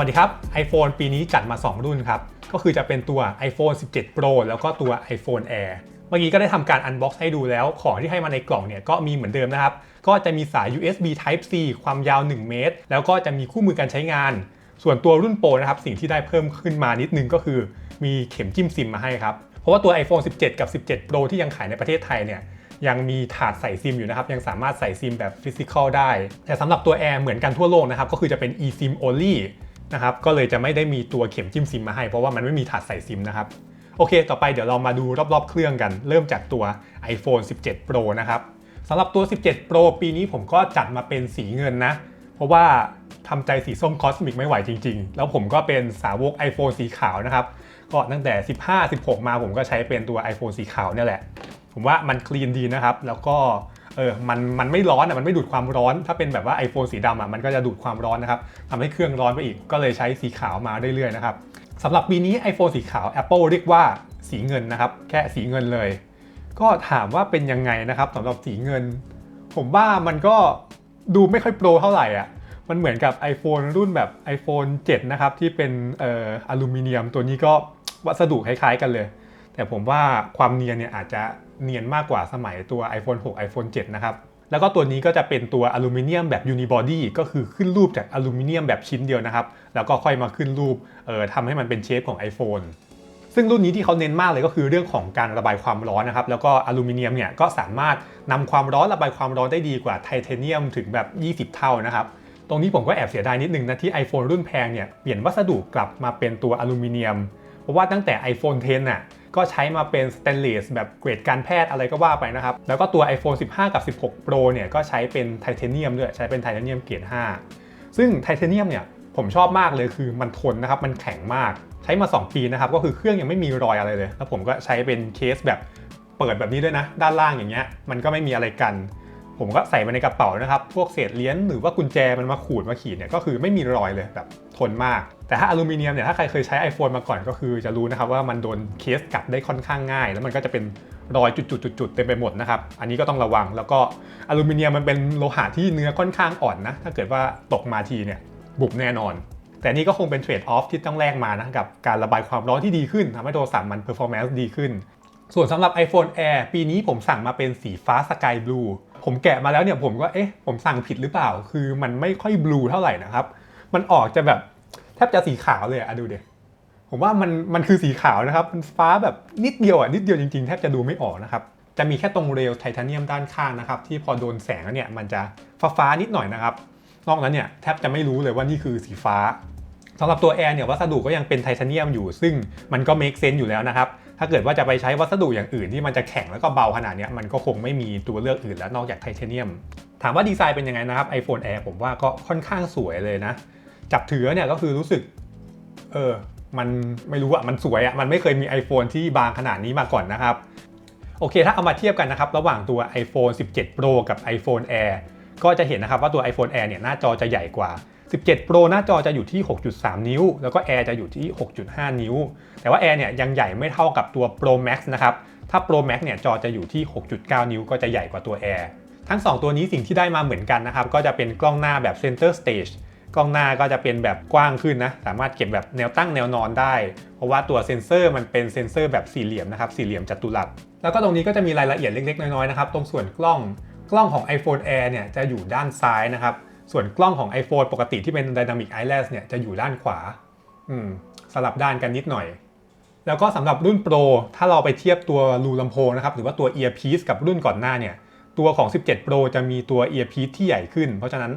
วัสดีครับ iPhone ปีนี้จัดมา 2 รุ่นครับ ก็คือจะเป็นตัว iPhone 17 Pro แล้วก็ตัว iPhone Air เมื่อกี้ก็ได้ทำการ unbox ให้ดูแล้ว ของที่ให้มาในกล่องเนี่ยก็มีเหมือนเดิมนะครับ ก็จะมีสาย USB Type C ความยาว 1 เมตร แล้วก็จะมีคู่มือการใช้งาน ส่วนตัวรุ่นโปรนะครับ สิ่งที่ได้เพิ่มขึ้นมานิดนึงก็คือมีเข็มจิ้มซิมมาให้ครับ เพราะว่าตัว iPhone 17 กับ 17 Pro ที่ยังขายในประเทศไทยเนี่ยยังมีถาดใส่ซิมอยู่นะครับ ยังสามารถใส่ซิมแบบฟิสิกอลได้ แต่สำหรับตัว Air เหมือนกันทั่วโลกนะครับ ก็คือจะเป็น eSIM only นะครับก็เลยจะไม่ได้มีตัวเข็มจิ้มซิมมาให้เพราะว่ามันไม่มีถาดใส่ซิมนะครับโอเค ต่อไปเดี๋ยวเรามาดูรอบๆ เครื่องกัน เริ่มจากตัว iPhone 17 Pro นะครับสำหรับตัว 17 Pro ปีนี้ผมก็จัดมาเป็นสีเงินนะ เพราะว่าทำใจสีส้มคอสมิกไม่ไหวจริง ๆ แล้วผมก็เป็นสาวก iPhone สีขาวนะครับ ก็ตั้งแต่ 15 16 มาผมก็ใช้เป็นตัว iPhone สีขาวเนี่ยแหละ ผมว่ามันคลีนดีนะครับ แล้วก็ เออมันมันไม่ร้อนอะมันไม่ดูดความร้อน ถ้าเป็นแบบว่า iPhone สีดำอะมันก็จะดูดความร้อนนะครับทำให้เครื่องร้อนไปอีกก็เลยใช้สีขาวมาเรื่อยๆนะครับสำหรับปีนี้ iPhone สีขาว Apple เรียกว่าสีเงินนะครับ แค่สีเงินเลย ก็ถามว่าเป็นยังไงนะครับสำหรับสีเงิน ผมว่ามันก็ดูไม่ค่อยโปรเท่าไหร่อะมันเหมือนกับ iPhone รุ่นแบบ iPhone 7 นะครับ ที่เป็นอออลูมิเนียมตัวนี้ก็วัสดุคล้ายๆกันเลย แต่ผมว่าความเนียนเนี่ยอาจจะเนียนมากกว่าสมัยตัว iPhone 6 iPhone 7 นะครับ แล้วก็ตัวนี้ก็จะเป็นตัวอลูมิเนียมแบบ unibody ก็คือขึ้นรูปจากอลูมิเนียมแบบชิ้นเดียวนะครับ แล้วก็ค่อยมาขึ้นรูปเอ่อทำให้มันเป็นเชฟของ iPhone ซึ่งรุ่นนี้ที่เขาเน้นมากเลยก็คือเรื่องของการระบายความร้อนนะครับ แล้วก็อลูมิเนียมเนี่ยก็สามารถนำความร้อนระบายความร้อนได้ดีกว่าไทเทเนียมถึงแบบ 20 เท่านะครับตรงนี้ผมก็แอบเสียดายนิดนึงนะที่ iPhone รุ่นแพงเนี่ยเปลี่ยนวัสดุกลับมาเป็นตัวอลูมิเนียม เพราะว่าตั้งแต่ iPhone 10น่ะ ก็ใช้มาเป็นสเตนเลสแบบเกรดการแพทย์อะไรก็ว่าไปนะครับ แล้วก็ตัว iPhone 15 กับ 16 Pro เนี่ยก็ใช้เป็นไทเทเนียมด้วยใช้เป็นไทเทเนียมเกรด 5 ซึ่งไทเทเนียมเนี่ยผมชอบมากเลยคือมันทนนะครับ มันแข็งมาก ใช้มา 2 ปีนะครับ ก็คือเครื่องยังไม่มีรอยอะไรเลย แล้วผมก็ใช้เป็นเคสแบบเปิดแบบนี้ด้วยนะ ด้านล่างอย่างเงี้ย มันก็ไม่มีอะไรกัน ผมก็ใส่ไปในกระเป๋านะครับ พวกเศษเหรียญหรือว่ากุญแจมันมาขูดมาขีดเนี่ยก็คือไม่มีรอยเลยแบบทนมาก แต่ถ้าอลูมิเนียมเนี่ยถ้าใครเคยใช้ iPhone มาก่อนก็คือจะรู้นะครับว่ามันโดนเคสกัดได้ค่อนข้างง่าย แล้วมันก็จะเป็นรอยจุดๆๆเต็มไปหมดนะครับ อันนี้ก็ต้องระวังแล้วก็อลูมิเนียมมันเป็นโลหะที่เนื้อค่อนข้างอ่อนนะ ถ้าเกิดว่าตกมาทีเนี่ยบุบแน่นอน แต่นี่ก็คงเป็นเทรดออฟที่ต้องแลกมานะกับการระบายความร้อนที่ดีขึ้นทำให้โทรศัพท์มันเพอร์ฟอร์แมนซ์ดีขึ้น ส่วนสำหรับ iPhone Air ปีนี้ผมสั่งมาเป็นสีฟ้าสกายบลูผมแกะมาแล้วเนี่ยผมก็เอ๊ะผมสั่งผิดหรือเปล่า คือมันไม่ค่อยบลูเท่าไหร่นะครับมันออกจะแบบ แทบจะสีขาวเลยอะดูเด็ผมว่ามันมันคือสีขาวนะครับมันฟ้าแบบนิดเดียวอะนิดเดียวจริงๆแทบจะดูไม่ออกนะครับจะมีแค่ตรงเรลไทเทเนียมด้านข้างนะครับที่พอโดนแสงแล้วเนี่ยมันจะฟ้าฟ้านิดหน่อยนะครับนอกนั้นเนี่ยแทบจะไม่รู้เลยว่านี่คือสีฟ้าสำหรับตัวแอร์เนี่ยวัสดุก็ยังเป็นไทเทเนียมอยู่ ซึ่งมันก็ make sense อยู่แล้วนะครับถ้าเกิดว่าจะไปใช้วัสดุอย่างอื่นที่มันจะแข็งแล้วก็เบาขนาดนี้มันก็คงไม่มีตัวเลือกอื่นแล้วนอกจากไทเทเนียม ถามว่าดีไซน์เป็นยังไงนะครับ iPhone Air ผมว่าก็ค่อนข้างสวยเลยนะ จับถือเนี่ยก็คือรู้สึก เออ มันไม่รู้อะมันสวยอะมันไม่เคยมี iPhone ที่บางขนาดนี้มาก่อนนะครับ โอเค ถ้าเอามาเทียบกันนะครับ ระหว่างตัว iPhone 17 Pro กับ iPhone Air ก็จะเห็นนะครับว่าตัว iPhone Air เนี่ยหน้าจอจะใหญ่กว่า 17 Pro หน้าจอจะอยู่ที่ 6.3 นิ้ว แล้วก็ Air จะอยู่ที่ 6.5 นิ้ว แต่ว่า Air เนี่ยยังใหญ่ไม่เท่ากับตัว Pro Max นะครับ ถ้า Pro Max เนี่ยจอจะอยู่ที่ 6.9 นิ้ว ก็จะใหญ่กว่าตัว Air ทั้ง 2 ตัวนี้สิ่งที่ได้มาเหมือนกันนะครับ ก็จะเป็นกล้องหน้าแบบ Center Stage กล้องหน้าก็จะเป็นแบบกว้างขึ้นนะ สามารถเก็บแบบแนวตั้งแนวนอนได้ เพราะว่าตัวเซ็นเซอร์มันเป็นเซ็นเซอร์แบบสี่เหลี่ยมนะครับ สี่เหลี่ยมจัตุรัส แล้วก็ตรงนี้ก็จะมีรายละเอียดเล็กๆ น้อยๆ นะครับ ตรงส่วนกล้อง กล้องของ iPhone Air เนี่ยจะอยู่ด้านซ้ายนะครับ ส่วนกล้องของ iPhone ปกติที่เป็น Dynamic Island เนี่ยจะอยู่ด้านขวา อืม สลับด้านกันนิดหน่อย แล้วก็สำหรับรุ่น Pro ถ้าเราไปเทียบตัวรูลำโพงนะครับ หรือว่าตัว Earpiece กับรุ่นก่อนหน้าเนี่ย ตัวของ 17 Pro จะมีตัว earpiece ที่ใหญ่ขึ้น เพราะฉะนั้น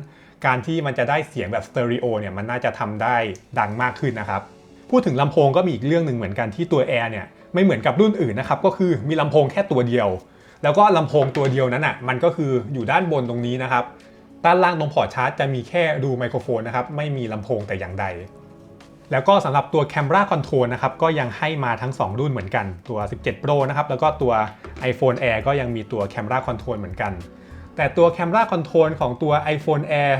การที่มันจะได้เสียงแบบสเตอริโอเนี่ยมันน่าจะทำได้ดังมากขึ้นนะครับ พูดถึงลำโพงก็มีอีกเรื่องหนึ่งเหมือนกันที่ตัว Air เนี่ยไม่เหมือนกับรุ่นอื่นนะครับก็คือมีลำโพงแค่ตัวเดียว แล้วก็ลำโพงตัวเดียวนั้นอะมันก็คืออยู่ด้านบนตรงนี้นะครับด้านล่างตรงพอร์ตชาร์จจะมีแค่ดูไมโครโฟนนะครับไม่มีลำโพงแต่อย่างใด แล้วก็สำหรับตัว Camera Control นะครับก็ยังให้มาทั้ง 2 รุ่นเหมือนกันตัว 17 Pro นะครับแล้วก็ตัว iPhone Air ก็ยังมีตัว Camera Control เหมือนกัน แต่ตัว Camera Control ของตัว iPhone Air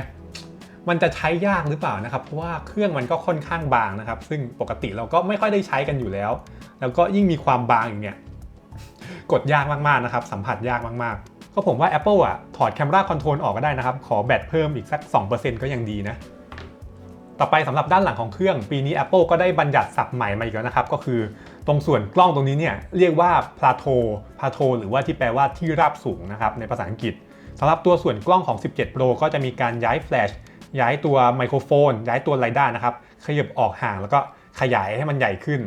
มันจะใช้ยากหรือเปล่านะครับ เพราะว่าเครื่องมันก็ค่อนข้างบางนะครับ ซึ่งปกติเราก็ไม่ค่อยได้ใช้กันอยู่แล้ว แล้วก็ยิ่งมีความบางอย่างเนี้ยกดยากมากๆนะครับ สัมผัสยากมากๆ ก็ผมว่า Apple อะ ถอด Camera Control ออกก็ได้นะครับ ขอแบตเพิ่มอีกสัก 2%ก็ยังดีนะ ต่อไปสำหรับด้านหลังของเครื่อง ปีนี้ Apple ก็ได้บัญญัติศัพท์ใหม่มาอีกแล้วนะครับ ก็คือตรงส่วนกล้องตรงนี้เนี่ยเรียกว่า plateau plateau หรือว่าที่แปลว่าที่ราบสูงนะครับในภาษาอังกฤษ สำหรับตัวส่วนกล้องของ 17 Pro ก็จะมีการย้ายแฟลชย้ายตัวไมโครโฟน ย้ายตัวไรด้านะครับขยับออกห่างแล้วก็ขยายให้มันใหญ่ขึ้น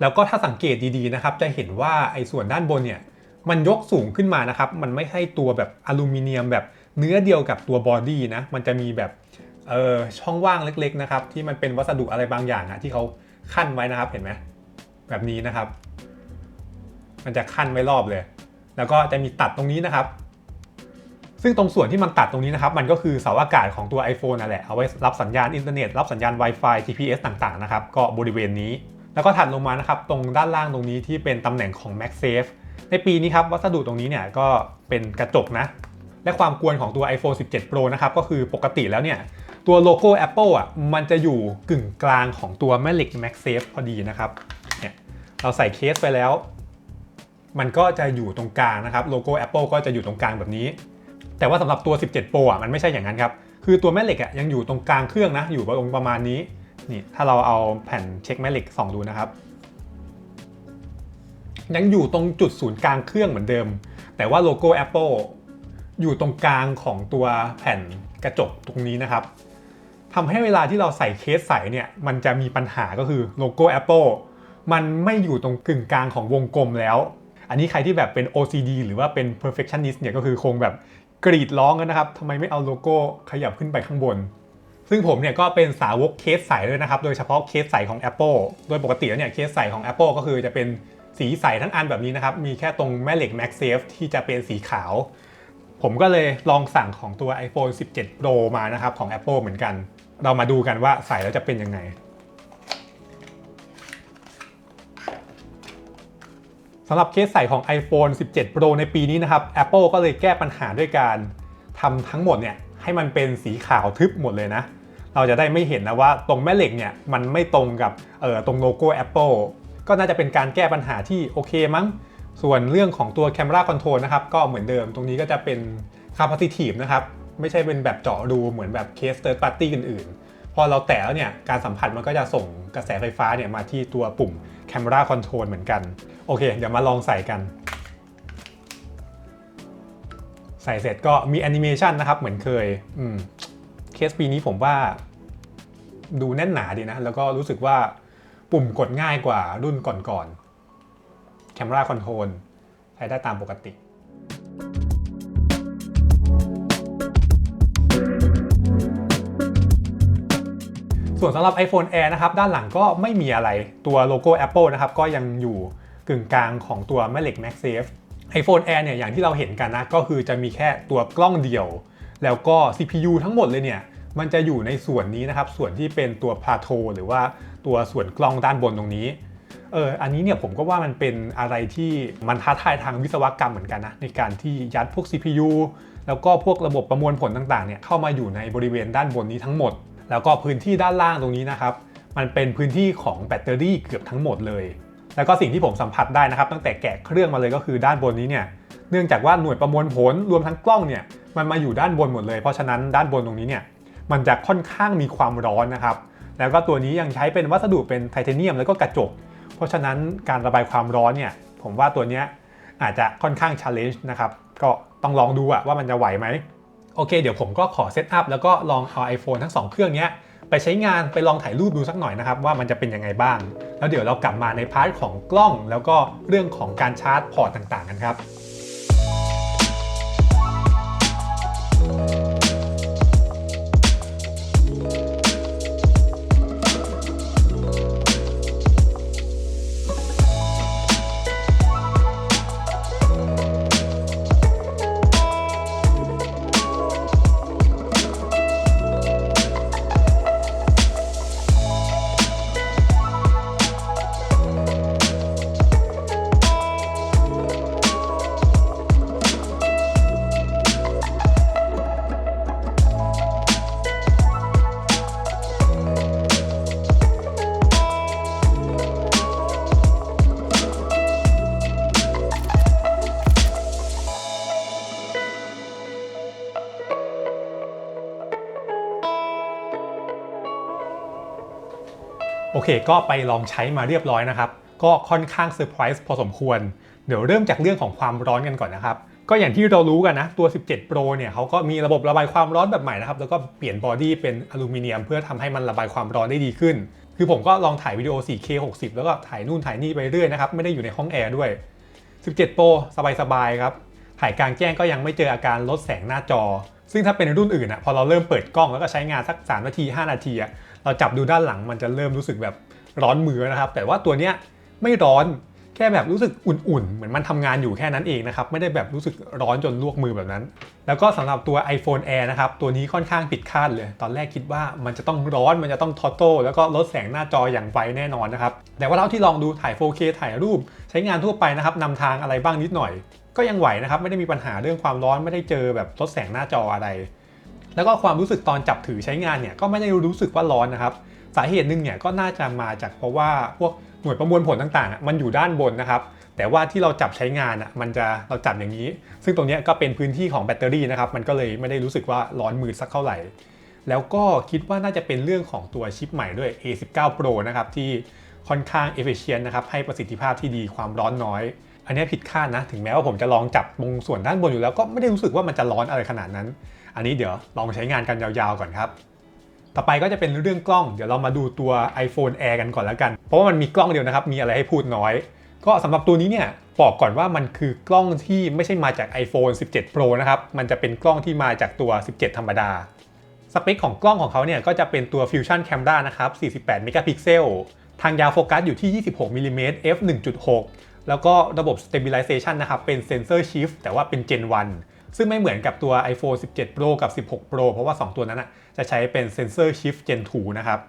แล้วก็ถ้าสังเกตดีๆนะครับจะเห็นว่าไอ้ส่วนด้านบนเนี่ยมันยกสูงขึ้นมานะครับ มันไม่ใช่ตัวแบบอลูมิเนียมแบบเนื้อเดียวกับตัวบอดี้นะ มันจะมีแบบเออช่องว่างเล็กๆนะครับที่มันเป็นวัสดุอะไรบางอย่างอะที่เขาขั้นไว้นะครับเห็นไหมแบบนี้นะครับ มันจะขั้นไว้รอบเลย แล้วก็จะมีตัดตรงนี้นะครับ ซึ่งตรงส่วนที่มันตัดตรงนี้นะครับมันก็คือเสาอากาศของตัว iPhone นั่นแหละเอาไว้รับสัญญาณอินเทอร์เน็ตรับสัญญาณ Wi-Fi GPS ต่างๆนะครับก็บริเวณนี้ แล้วก็ถัดลงมานะครับตรงด้านล่างตรงนี้ที่เป็นตำแหน่งของ MagSafe ในปีนี้ครับวัสดุตรงนี้เนี่ยก็เป็นกระจกนะและความกวนของตัว iPhone 17 Pro นะครับก็คือปกติแล้วเนี่ยตัวโลโก้ Apple อะมันจะอยู่กึ่งกลางของตัวแม่เหล็ก MagSafe พอดีนะครับเนี่ยเราใส่เคสไปแล้ว มันก็จะอยู่ตรงกลางนะครับโลโก้ Apple ก็จะอยู่ตรงกลางแบบนี้ แต่ว่าสำหรับตัว 17 Pro อะมันไม่ใช่อย่างนั้นครับ คือตัวแม่เหล็กอะยังอยู่ตรงกลางเครื่องนะ อยู่ตรงประมาณนี้ นี่ถ้าเราเอาแผ่นเช็คแม่เหล็กส่องดูนะครับ ยังอยู่ตรงจุดศูนย์กลางเครื่องเหมือนเดิม แต่ว่าโลโก้ Apple อยู่ตรงกลางของตัวแผ่นกระจกตรงนี้นะครับทำให้เวลาที่เราใส่เคสใส่เนี่ย มันจะมีปัญหาก็คือโลโก้ Apple มันไม่อยู่ตรงกึ่งกลางของวงกลมแล้ว อันนี้ใครที่แบบเป็น OCD หรือว่าเป็น perfectionist เนี่ยก็คือคงแบบ กรีดร้องกันนะครับทำไมไม่เอาโลโก้ขยับขึ้นไปข้างบน ซึ่งผมเนี่ยก็เป็นสาวกเคสใสด้วยนะครับ โดยเฉพาะเคสใสของ Apple โดยปกติแล้วเนี่ยเคสใสของ Apple ก็คือจะเป็นสีใสทั้งอันแบบนี้นะครับ มีแค่ตรงแม่เหล็ก MagSafe ที่จะเป็นสีขาว ผมก็เลยลองสั่งของตัว iPhone 17 Pro มานะครับของ Apple เหมือนกัน เรามาดูกันว่าใส่แล้วจะเป็นยังไง สำหรับเคสใส่ของ iPhone 17 Pro ในปีนี้นะครับ Apple ก็เลยแก้ปัญหาด้วยการทำทั้งหมดเนี่ยให้มันเป็นสีขาวทึบหมดเลยนะ เราจะได้ไม่เห็นนะว่าตรงแม่เหล็กเนี่ยมันไม่ตรงกับเอ่อตรงโลโก้ Apple ก็น่าจะเป็นการแก้ปัญหาที่โอเคมั้ง ส่วนเรื่องของตัว Camera Control นะครับก็เหมือนเดิมตรงนี้ก็จะเป็น Capacitive นะครับไม่ใช่เป็นแบบเจาะรูเหมือนแบบเคส Third Party อื่นๆ พอเราแตะแล้วเนี่ยการสัมผัสมันก็จะส่งกระแสไฟฟ้าเนี่ยมาที่ตัวปุ่ม Camera Control เหมือนกัน โอเค เดี๋ยวมาลองใส่กัน ใส่เสร็จก็มีแอนิเมชันนะครับ เหมือนเคยอืมเคสปีนี้ผมว่าดูแน่นหนาดีนะ แล้วก็รู้สึกว่าปุ่มกดง่ายกว่ารุ่นก่อนๆ Camera Control ใช้ได้ตามปกติ ส่วนสำหรับ iPhone Air นะครับด้านหลังก็ไม่มีอะไรตัวโลโก้ Apple นะครับก็ยังอยู่กึ่งกลางของตัวแม่เหล็ก MagSafe iPhone Air เนี่ยอย่างที่เราเห็นกันนะก็คือจะมีแค่ตัวกล้องเดียว แล้วก็ CPU ทั้งหมดเลยเนี่ยมันจะอยู่ในส่วนนี้นะครับ ส่วนที่เป็นตัว Plateau หรือว่าตัวส่วนกล้องด้านบนตรงนี้เอออันนี้เนี่ยผมก็ว่ามันเป็นอะไรที่มันท้าทายทางวิศวกรรมเหมือนกันนะ ในการที่ยัดพวก CPU แล้วก็พวกระบบประมวลผลต่างๆเนี่ยเข้ามาอยู่ในบริเวณด้านบนนี้ทั้งหมด แล้วก็พื้นที่ด้านล่างตรงนี้นะครับ มันเป็นพื้นที่ของแบตเตอรี่เกือบทั้งหมดเลย แล้วก็สิ่งที่ผมสัมผัสได้นะครับ ตั้งแต่แกะเครื่องมาเลยก็คือด้านบนนี้เนี่ยเนื่องจากว่าหน่วยประมวลผลรวมทั้งกล้องเนี่ยมันมาอยู่ด้านบนหมดเลย เพราะฉะนั้นด้านบนตรงนี้เนี่ยมันจะค่อนข้างมีความร้อนนะครับ แล้วก็ตัวนี้ยังใช้เป็นวัสดุเป็นไทเทเนียมแล้วก็กระจก เพราะฉะนั้นการระบายความร้อนเนี่ยผมว่าตัวนี้อาจจะค่อนข้าง challenge นะครับ ก็ต้องลองดูอะว่ามันจะไหวไหม โอเค เดี๋ยวผมก็ขอเซตอัพแล้วก็ลองเอา iPhone ทั้ง 2 เครื่องนี้ไปใช้งานไปลองถ่ายรูปดูสักหน่อยนะครับ ว่ามันจะเป็นยังไงบ้าง แล้วเดี๋ยวเรากลับมาในพาร์ทของกล้อง แล้วก็เรื่องของการชาร์จพอร์ตต่างๆกันครับ เคก็ไปลองใช้มาเรียบร้อยนะครับ ก็ค่อนข้างเซอร์ไพรส์พอสมควร เดี๋ยวเริ่มจากเรื่องของความร้อนกันก่อนนะครับ ก็อย่างที่เรารู้กันนะ ตัว 17 Pro เนี่ยเขาก็มีระบบระบายความร้อนแบบใหม่นะครับ แล้วก็เปลี่ยนบอดี้เป็นอลูมิเนียม เพื่อทำให้มันระบายความร้อนได้ดีขึ้น คือผมก็ลองถ่ายวิดีโอ 4K 60 แล้วก็ถ่ายนู่นถ่ายนี่ไปเรื่อยนะครับ ไม่ได้อยู่ในห้องแอร์ด้วย 17 Pro สบายๆครับ ถ่ายกลางแจ้งก็ยังไม่เจออาการลดแสงหน้าจอซึ่งถ้าเป็นรุ่นอื่นอะพอเราเริ่มเปิดกล้องแล้วก็ใช้งานสัก 3 นาที 5 นาทีอะ เราจับดูด้านหลังมันจะเริ่มรู้สึกแบบร้อนมือนะครับ แต่ว่าตัวเนี้ยไม่ร้อนแค่แบบรู้สึกอุ่นๆ เหมือนมันทำงานอยู่แค่นั้นเองนะครับ ไม่ได้แบบรู้สึกร้อนจนลวกมือแบบนั้น แล้วก็สำหรับตัว iPhone Air นะครับ ตัวนี้ค่อนข้างผิดคาดเลย ตอนแรกคิดว่ามันจะต้องร้อนมันจะต้องทอโต้แล้วก็ลดแสงหน้าจออย่างไวแน่นอนนะครับ แต่ว่าเท่าที่ลองดูถ่าย 4K ถ่ายรูป ใช้งานทั่วไปนะครับนำทางอะไรบ้างนิดหน่อย ก็ยังไหวนะครับ ไม่ได้มีปัญหาเรื่องความร้อนไม่ได้เจอแบบลดแสงหน้าจออะไร แล้วก็ความรู้สึกตอนจับถือใช้งานเนี่ยก็ไม่ได้รู้สึกว่าร้อนนะครับ สาเหตุหนึ่งเนี่ยก็น่าจะมาจากเพราะว่าพวกหน่วยประมวลผลต่างๆ มันอยู่ด้านบนนะครับ แต่ว่าที่เราจับใช้งานอะมันจะเราจับอย่างนี้ ซึ่งตรงนี้ก็เป็นพื้นที่ของแบตเตอรี่นะครับ มันก็เลยไม่ได้รู้สึกว่าร้อนมือสักเท่าไหร่ แล้วก็คิดว่าน่าจะเป็นเรื่องของตัวชิปใหม่ด้วย A19 Pro นะครับที่ค่อนข้าง efficient นะครับให้ประสิทธิภาพที่ดีความร้อนน้อย อันนี้ผิดคาดนะ ถึงแม้ว่าผมจะลองจับตรงส่วนด้านบนอยู่แล้วก็ไม่ได้รู้สึกว่ามันจะร้อนอะไรขนาดนั้น อันนี้เดี๋ยวลองใช้งานกันยาวๆก่อนครับ ต่อไปก็จะเป็นเรื่องกล้อง เดี๋ยวเรามาดูตัว iPhone Air กันก่อนแล้วกัน เพราะว่ามันมีกล้องเดียวนะครับ มีอะไรให้พูดน้อย ก็สำหรับตัวนี้เนี่ยบอกก่อนว่ามันคือกล้องที่ไม่ใช่มาจาก iPhone 17 Pro นะครับ มันจะเป็นกล้องที่มาจากตัว 17 ธรรมดา สเปคของกล้องของเขาเนี่ยก็จะเป็นตัว Fusion Camera นะครับ 48 เมกะพิกเซล ทางยาวโฟกัสอยู่ที่ 26มิลลิเมตร f 1.6แล้วก็ระบบ Stabilization นะครับ เป็น Sensor Shift แต่ว่าเป็น Gen 1 ซึ่งไม่เหมือนกับตัว iPhone 17 Pro กับ 16 Pro เพราะว่า 2 ตัวนั้นนะจะใช้เป็น Sensor Shift Gen 2 นะครับ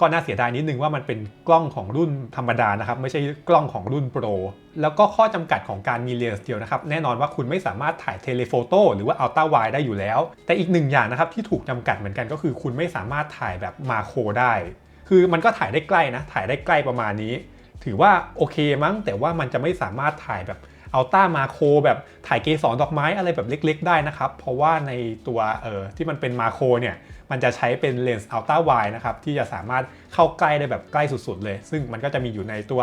ก็น่าเสียดายนิดนึงว่ามันเป็นกล้องของรุ่นธรรมดานะครับ ไม่ใช่กล้องของรุ่นโปรแล้วก็ข้อจำกัดของการมีเลนส์เดียวนะครับ แน่นอนว่าคุณไม่สามารถถ่ายเทเลโฟโต้หรือว่าอัลตร้าไวได้อยู่แล้ว แต่อีกหนึ่งอย่างนะครับที่ถูกจำกัดเหมือนกันก็คือ คุณไม่สามารถถ่ายแบบมาโครได้ คือมันก็ถ่ายได้ใกล้นะถ่ายได้ใกล้ประมาณนี้ ถือว่าโอเคมั้ง แต่ว่ามันจะไม่สามารถถ่ายแบบ อัลต้ามาโคแบบถ่ายเกสรดอกไม้อะไรแบบเล็กๆ ได้นะครับ เพราะว่าในตัวเออที่มันเป็นมาโคเนี่ยมันจะใช้เป็นเลนส์อัลต้าไวนะครับที่จะสามารถเข้าใกล้ได้แบบใกล้สุดๆเลย ซึ่งมันก็จะมีอยู่ในตัว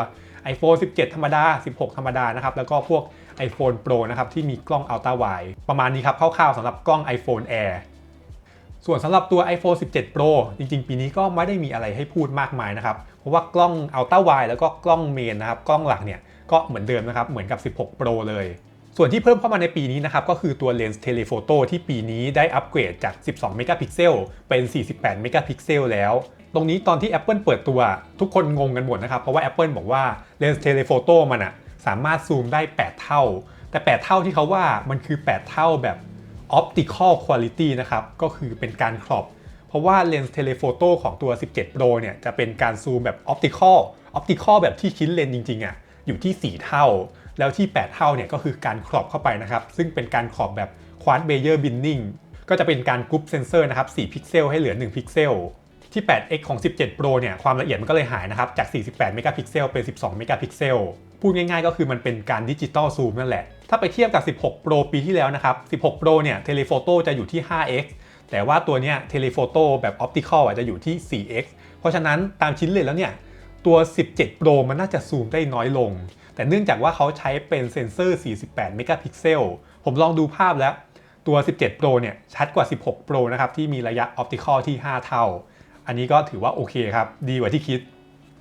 iPhone 17 ธรรมดา 16 ธรรมดานะครับแล้วก็พวก iPhone Pro นะครับที่มีกล้องอัลต้าไวประมาณนี้ครับคร่าวๆสำหรับกล้อง iPhone Air ส่วนสำหรับตัว iPhone 17 Pro จริง ๆ ปีนี้ก็ไม่ได้มีอะไรให้พูดมากมายนะครับ เพราะว่ากล้อง Ultra Wide แล้วก็กล้องเมนนะครับ กล้องหลักเนี่ย ก็เหมือนเดิมนะครับ เหมือนกับ 16 Pro เลย ส่วนที่เพิ่มเข้ามาในปีนี้นะครับ ก็คือตัวเลนส์เทเลโฟโต้ที่ปีนี้ได้อัปเกรดจาก 12 เมกะพิกเซลเป็น 48 เมกะพิกเซลแล้ว ตรงนี้ตอนที่ Apple เปิดตัวทุกคนงงกันหมดนะครับ เพราะว่า Apple บอกว่าเลนส์เทเลโฟโต้มันอะสามารถซูมได้ 8 เท่า แต่ 8 เท่าที่เขาว่ามันคือ 8 เท่าแบบ optical quality นะครับ ก็คือเป็นการครอบ เพราะว่าเลนส์เทเลโฟโต้ของตัว 17 Pro เนี่ยจะเป็นการซูมแบบ optical optical แบบที่ชิ้นเลนจริงๆอะ อยู่ที่ 4 เท่า แล้วที่ 8 เท่าเนี่ยก็คือการครอบเข้าไปนะครับ ซึ่งเป็นการครอบแบบ quad Bayer binning ก็จะเป็นการกรุ๊ปเซนเซอร์นะครับ 4 พิกเซลให้เหลือ 1 พิกเซล ที่ 8x ของ 17 Pro เนี่ย ความละเอียดมันก็เลยหายนะครับ จาก 48 เมกะพิกเซล เป็น 12 เมกะพิกเซล พูดง่ายๆ ก็คือมันเป็นการดิจิตอลซูมนั่นแหละ ถ้าไปเทียบกับ 16 Pro ปีที่แล้วนะครับ 16 Pro เนี่ย เทเลโฟโต้จะอยู่ที่ 5x แต่ว่าตัวเนี้ย เทเลโฟโต้แบบออปติคอลจะอยู่ที่ 4x เพราะฉะนั้นตามชิ้นเลนแล้วเนี่ย ตัว 17 Pro มันน่าจะซูมได้น้อยลง แต่เนื่องจากว่าเขาใช้เป็นเซนเซอร์ 48 เมกะพิกเซล ผมลองดูภาพแล้ว ตัว 17 Pro เนี่ย ชัดกว่า 16 Pro นะครับ ที่มีระยะออปติคอลที่ 5 เท่า อันนี้ก็ถือว่าโอเคครับ ดีกว่าที่คิด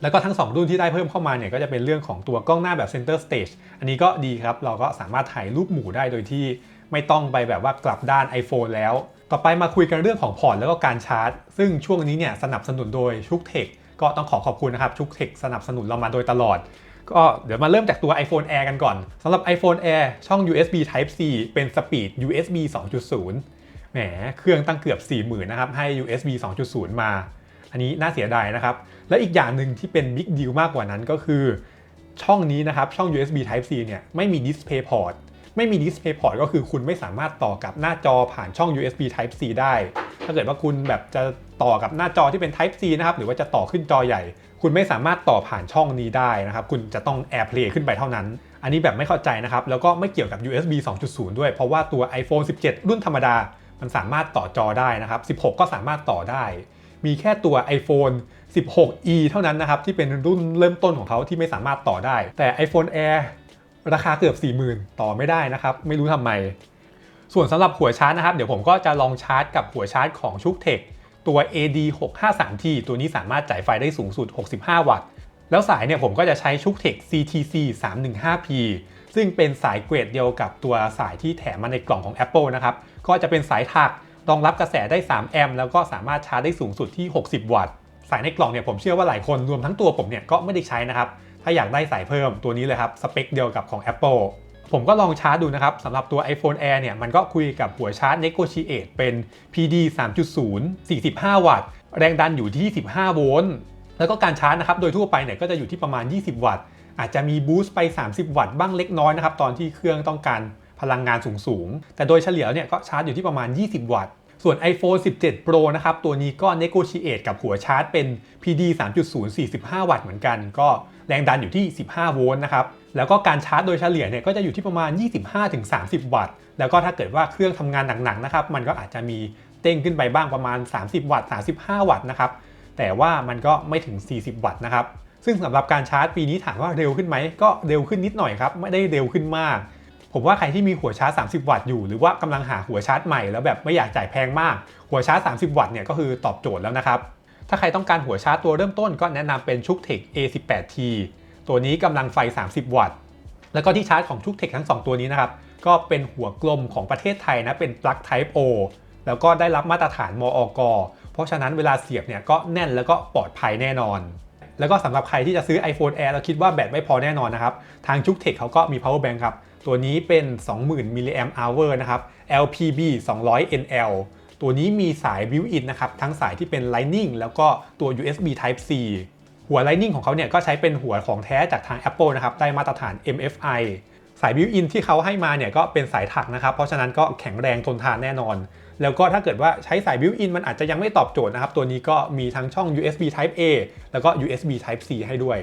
แล้วก็ทั้ง 2 รุ่นที่ได้เพิ่มเข้ามาเนี่ย ก็จะเป็นเรื่องของตัวกล้องหน้าแบบ Center Stage อันนี้ก็ดีครับ เราก็สามารถถ่ายรูปหมู่ได้โดยที่ไม่ต้องไปแบบว่ากลับด้าน iPhone แล้ว ต่อไปมาคุยกันเรื่องของพอร์ตแล้วก็การชาร์จ ซึ่งช่วงนี้เนี่ยสนับสนุนโดยชุกเทค ก็ต้องขอขอบคุณนะครับชุกเทคสนับสนุนเรามาโดยตลอด ก็เดี๋ยวมาเริ่มจากตัว iPhone Air กันก่อนสำหรับ iPhone Air ช่อง USB Type C เป็นสปีด USB 2.0 แหม เครื่องตั้งเกือบ 40,000นะครับให้ USB 2.0 มา อันนี้น่าเสียดายนะครับ และอีกอย่างหนึ่งที่เป็นบิ๊กดีลมากกว่านั้นก็คือช่องนี้นะครับ ช่อง USB Type C เนี่ยไม่มี Display Port ไม่มี Display Port ก็คือคุณไม่สามารถต่อกับหน้าจอผ่านช่อง USB Type C ได้ ถ้าเกิดว่าคุณแบบจะต่อกับหน้าจอที่เป็น Type C นะครับ หรือว่าจะต่อขึ้นจอใหญ่ คุณไม่สามารถต่อผ่านช่องนี้ได้นะครับ คุณจะต้อง AirPlay ขึ้นไปเท่านั้น อันนี้แบบไม่เข้าใจนะครับ แล้วก็ไม่เกี่ยวกับ USB 2.0 ด้วย เพราะว่าตัว iPhone 17 รุ่นธรรมดา มันสามารถต่อจอได้นะครับ 16 ก็สามารถต่อได้ มีแค่ตัว iPhone 16e เท่านั้นนะครับที่เป็นรุ่นเริ่มต้นของเขาที่ไม่สามารถต่อได้ แต่ iPhone Air ราคาเกือบ 40,000 ต่อไม่ได้นะครับ ไม่รู้ทำไม ส่วนสำหรับหัวชาร์จนะครับ เดี๋ยวผมก็จะลองชาร์จกับหัวชาร์จของชุกเทคตัว AD 653T ตัวนี้สามารถจ่ายไฟได้สูงสุด 65 วัตต์ แล้วสายเนี่ยผมก็จะใช้ชุกเทค CTC 315P ซึ่งเป็นสายเกรดเดียวกับตัวสายที่แถมมาในกล่องของ Apple นะครับ ก็จะเป็นสายถักรองรับกระแสได้ 3 แอมป์แล้วก็สามารถชาร์จได้สูงสุดที่ 60 วัตต์ สายในกล่องเนี่ยผมเชื่อว่าหลายคนรวมทั้งตัวผมเนี่ยก็ไม่ได้ใช้นะครับ ถ้าอยากได้สายเพิ่มตัวนี้เลยครับ สเปคเดียวกับของ Apple ผมก็ลองชาร์จดูนะครับสำหรับตัว iPhone Air เนี่ยมันก็คุยกับหัวชาร์จ Negotiate เป็น PD 3.0 45 วัตต์ แรงดันอยู่ที่ 15 โวลต์ แล้วก็การชาร์จนะครับโดยทั่วไปเนี่ยก็จะอยู่ที่ประมาณ 20 วัตต์ อาจจะมีบูสต์ไป 30 วัตต์บ้างเล็กน้อยนะครับตอนที่เครื่องต้องการพลังงานสูงๆ แต่โดยเฉลี่ยเนี่ยก็ชาร์จอยู่ที่ประมาณ 20 วัตต์ ส่วน iPhone 17 Pro นะครับ ตัวนี้ก็ negotiate กับหัวชาร์จเป็น PD 3.0 45 วัตต์เหมือนกัน ก็แรงดันอยู่ที่ 15 โวลต์นะครับ แล้วก็การชาร์จโดยเฉลี่ยเนี่ยก็จะอยู่ที่ประมาณ 25-30 วัตต์ แล้วก็ถ้าเกิดว่าเครื่องทำงานหนักๆนะครับ มันก็อาจจะมีเต้งขึ้นไปบ้างประมาณ 30 วัตต์ 35 วัตต์นะครับ แต่ว่ามันก็ไม่ถึง 40 วัตต์นะครับ ซึ่งสำหรับการชาร์จปีนี้ถามว่าเร็วขึ้นไหม ก็เร็วขึ้นนิดหน่อยครับ ไม่ได้เร็วขึ้นมาก ผมว่าใครที่มีหัวชาร์จ 30 วัตต์อยู่ หรือว่ากำลังหาหัวชาร์จใหม่แล้วแบบไม่อยากจ่ายแพงมาก หัวชาร์จ 30 วัตต์เนี่ยก็คือตอบโจทย์แล้วนะครับ ถ้าใครต้องการหัวชาร์จตัวเริ่มต้นก็แนะนำเป็นชุกเทค A18T ตัวนี้กำลังไฟ 30 วัตต์ แล้วก็ที่ชาร์จของชุกเทคทั้ง 2 ตัวนี้นะครับ ก็เป็นหัวกลมของประเทศไทยนะ เป็นปลั๊ก Type O แล้วก็ได้รับมาตรฐานมอก เพราะฉะนั้นเวลาเสียบเนี่ยก็แน่นแล้วก็ปลอดภัยแน่นอน แล้วก็สำหรับใครที่จะซื้อ iPhone Air แล้วคิดว่าแบตไม่พอแน่นอนนะครับ ทางชุกเทคเขาก็มี power bank ครับ ตัวนี้เป็น 20,000 มิลลิแอมป์ hour นะครับ LPB 200 NL ตัวนี้มีสาย built-in นะครับ ทั้งสายที่เป็น Lightning แล้วก็ตัว USB Type C หัว Lightning ของเขาเนี่ยก็ใช้เป็นหัวของแท้จากทาง Apple นะครับ ได้มาตรฐาน MFI สาย built-in ที่เขาให้มาเนี่ยก็เป็นสายถักนะครับ เพราะฉะนั้นก็แข็งแรงทนทานแน่นอน แล้วก็ถ้าเกิดว่าใช้สาย built-in มันอาจจะยังไม่ตอบโจทย์นะครับ ตัวนี้ก็มีทั้งช่อง USB Type A แล้วก็ USB Type C ให้ด้วย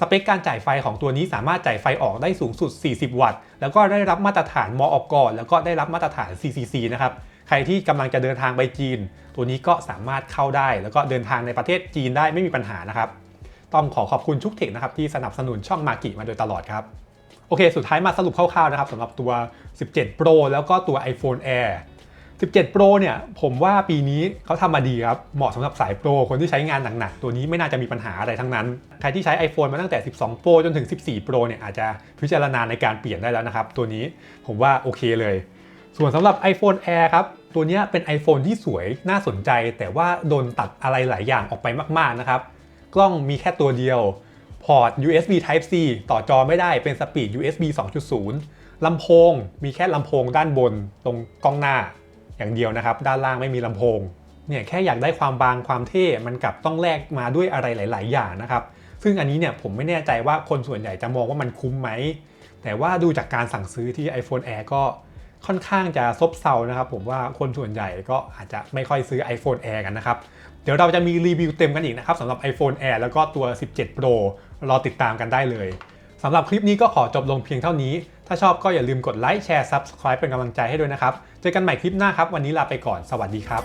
สเปคการจ่ายไฟของตัวนี้สามารถจ่ายไฟออกได้สูงสุด 40 วัตต์ แล้วก็ได้รับมาตรฐานมอกแล้วก็ได้รับมาตรฐาน CCC นะครับ ใครที่กำลังจะเดินทางไปจีน ตัวนี้ก็สามารถเข้าได้ แล้วก็เดินทางในประเทศจีนได้ไม่มีปัญหานะครับ ต้องขอขอบคุณชุกเทคนะครับที่สนับสนุนช่องมากิมาโดยตลอดครับ โอเค สุดท้ายมาสรุปคร่าวๆนะครับสำหรับตัว 17 Pro แล้วก็ตัว iPhone Air 17 Pro เนี่ยผมว่าปีนี้เขาทำมาดีครับ เหมาะสำหรับสาย Pro คนที่ใช้งานหนักๆ ตัวนี้ไม่น่าจะมีปัญหาอะไรทั้งนั้น ใครที่ใช้ iPhone มาตั้งแต่ 12 Pro จนถึง 14 Pro เนี่ยอาจจะพิจารณาในการเปลี่ยนได้แล้วนะครับ ตัวนี้ผมว่าโอเคเลย ส่วนสำหรับ iPhone Air ครับ ตัวนี้เป็น iPhone ที่สวยน่าสนใจ แต่ว่าโดนตัดอะไรหลายอย่างออกไปมากๆนะครับ กล้องมีแค่ตัวเดียว พอร์ต USB Type C ต่อจอไม่ได้เป็นสปีด USB 2.0 ลำโพงมีแค่ลำโพงด้านบนตรงกล้องหน้า อย่างเดียวนะครับ ด้านล่างไม่มีลำโพง เนี่ยแค่อยากได้ความบางความเท่ มันกลับต้องแลกมาด้วยอะไรหลาย ๆ อย่างนะครับ ซึ่งอันนี้เนี่ยผมไม่แน่ใจว่าคนส่วนใหญ่จะมองว่ามันคุ้มไหม แต่ว่าดูจากการสั่งซื้อที่ iPhone Air ก็ค่อนข้างจะซบเซานะครับ ผมว่าคนส่วนใหญ่ก็อาจจะไม่ค่อยซื้อ iPhone Air กันนะครับ เดี๋ยวเราจะมีรีวิวเต็มกันอีกนะครับสำหรับ iPhone Air แล้วก็ตัว 17 Pro รอติดตามกันได้เลยสำหรับคลิปนี้ก็ขอจบลงเพียงเท่านี้ ถ้าชอบก็อย่าลืมกดไลค์แชร์ Subscribe เป็นกำลังใจให้ด้วยนะครับ เจอกันใหม่คลิปหน้าครับ วันนี้ลาไปก่อน สวัสดีครับ